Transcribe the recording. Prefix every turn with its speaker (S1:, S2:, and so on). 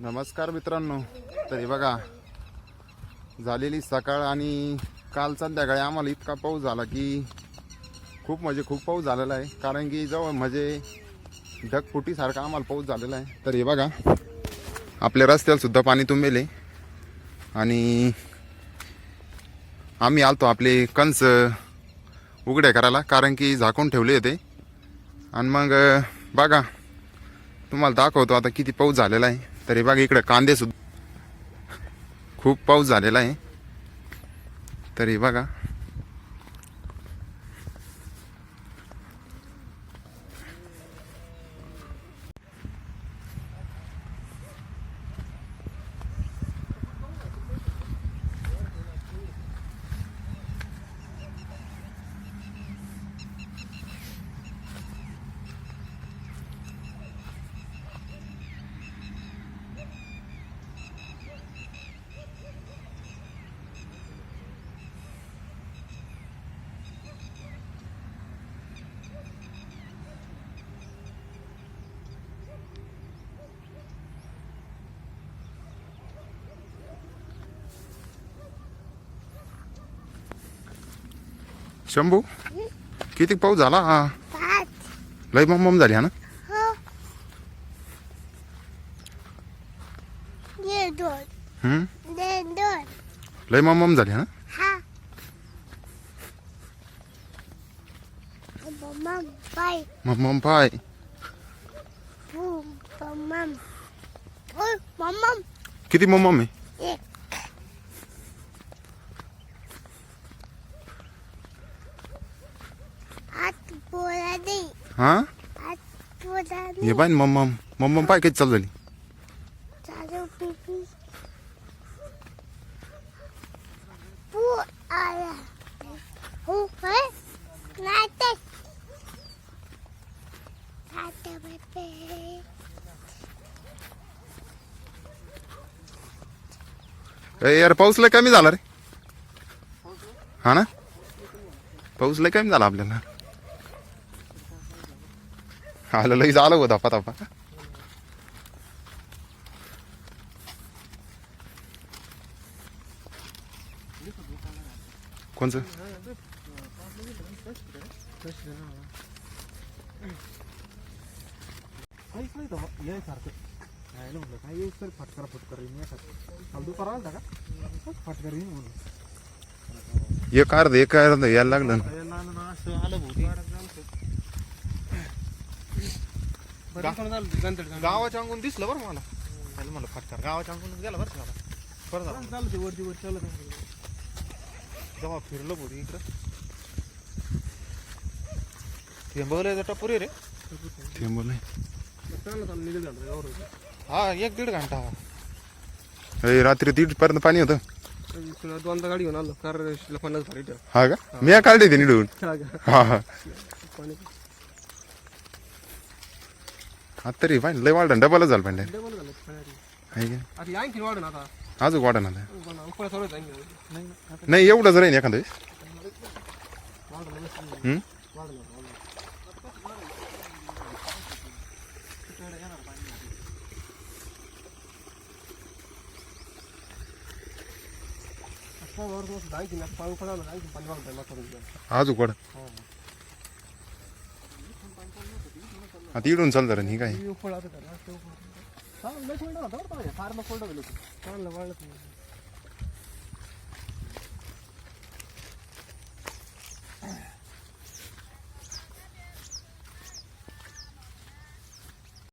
S1: नमस्कार मित्रांनो. तरी बघा झालेली सकाळ आणि काल संध्याकाळी आम्हाला इतका पाऊस झाला की खूप म्हणजे खूप पाऊस झालेला आहे. कारण की जवळ म्हणजे ढगफुटीसारखा आम्हाला पाऊस झालेला आहे. तर हे बघा आपल्या रस्त्याला सुद्धा पाणी तुंबेले आणि आम्ही आलतो आपले कंस उघड्या करायला कारण की झाकून ठेवले होते. आणि मग बघा तुम्हाला दाखवतो आता किती पाऊस झालेला आहे. तर हे बघा इकडे कांदे सुद्धा खूप पाऊस झालेला आहे. तर हे बघा. शंभू? किती पाऊस झाला? हा.
S2: पाच.
S1: लय मम झाली हा ना?
S2: हो. ये दोन.
S1: हम्म?
S2: दे दोन.
S1: लय मम झाली हा ना?
S2: हा. मम्मा बाय
S1: मम पाय.
S2: बूम मम्मा ओ मम्मा
S1: किती मम आहे
S2: एक आत बोला दे
S1: हा? हे पाय मम मम पाय किती चालू झाली?
S2: हो
S1: यार पाऊस लय कमी झाला रे. हा ना? पाऊस लय कमी झाला आपल्याला. आलं लई झालं हो धपा धपा कोणचं?
S3: काय फटकर फटकर
S1: एक अर्ध एक अर्ध यायला लागलं ना
S3: यायला आलं ना असं आलं भाऊ
S4: गावाच्या अंगून दिसलं बरं मला. त्याला म्हणलं फटकार. गावाच्या अंगून गेला बरं मला बरं झालं.
S3: चालू ते वरती वर चालत
S4: जेव्हा फिरलो बोरी इकडं. थेंबवलं टप्पूर रे.
S3: निघेल झालं
S4: हा एक दीड घंटा. हा
S1: ए, रात्री दीड पर्यंत पाणी होतं.
S3: दोनदा गाडी घेऊन आलो. कार पन्नास
S1: हा का? मी काढली ते निडून. हा हा.
S3: पाणी
S1: आता तरी पाहिजे लय वाढ डबलच झालं पाहिजे
S3: डबल झालं.
S1: आहे की
S3: आता वाढून आता
S1: अजून वाढ ना
S3: उकळा सोडत नाही
S1: नाही एवढंच राहील एखादं वेळेस. हम्म?
S3: पाणी पडायला आणखी पाणी वाढतंय माथ्यावर.
S1: अजून वाढ आता इडून चाल जरा ही काय
S3: उकळा आता करा, ते उकळा. चांगलं लय कोरडं होतं बरं का हे. फार मग कोरडं झालं होतं. चांगलं वाढलं तुम्ही